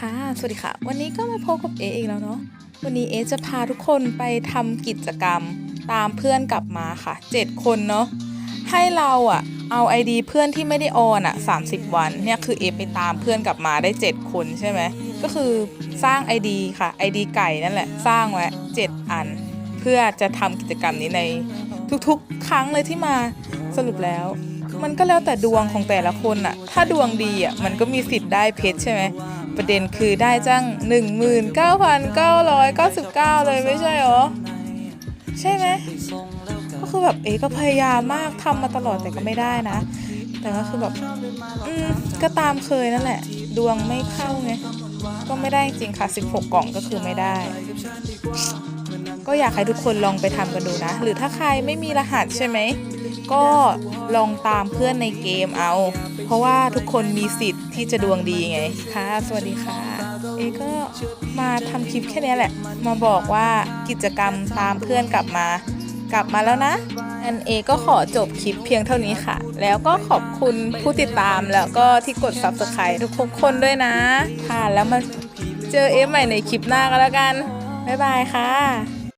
ค่ะ สวัสดีค่ะ วันนี้ก็มาพบกับเออีกแล้วเนาะ วันนี้เอจะพาทุกคนไปทำกิจกรรมตามเพื่อนกลับมาค่ะ 7 คนเนาะ ให้เราอะเอา ID เพื่อนที่ไม่ได้ออนอะ30 วัน เนี่ยคือเอไปตามเพื่อนกลับมาได้ 7 คนใช่ไหม ก็คือสร้าง ID ค่ะ ID ไก่นั่นแหละ สร้างไว้ 7 อัน เพื่อจะทำกิจกรรมนี้ในทุกๆ ครั้งเลยที่มาสรุปแล้ว มันก็แล้วแต่ดวงของแต่ละคนอะถ้าดวงดีอะมันก็มีสิทธิ์ได้เพชรใช่ไหมประเด็นคือได้จัง19,999 เลยไม่ใช่หรอ ใช่ไหมก็คือแบบเอ๊ก็พยายามมากทำมาตลอดแต่ก็ไม่ได้นะ แต่ก็คือแบบอืมก็ตามเคยนั่นแหละ ดวงไม่เข้าไงก็ไม่ได้จริงค่ะ 16 กล่องก็คือไม่ได้ ก็อยากให้ทุกคนลองไปทำกันดูนะ หรือถ้าใครไม่มีรหัสใช่ไหม ก็ลองตามเพื่อนในเกมเอา เพราะว่าทุกคนมีสิทธิ์ที่จะดวงดีไงค่ะ สวัสดีค่ะ เอก็มาทำคลิปแค่นี้แหละ มาบอกว่ากิจกรรมตามเพื่อนกลับมากลับมาแล้วนะ อันเอก็ขอจบคลิปเพียงเท่านี้ค่ะ แล้วก็ขอบคุณผู้ติดตามแล้วก็ที่กด subscribe ทุกคนด้วยนะ ค่ะ แล้วมาเจอเอฟใหม่ในคลิปหน้าก็แล้วกัน บ๊ายบายค่ะ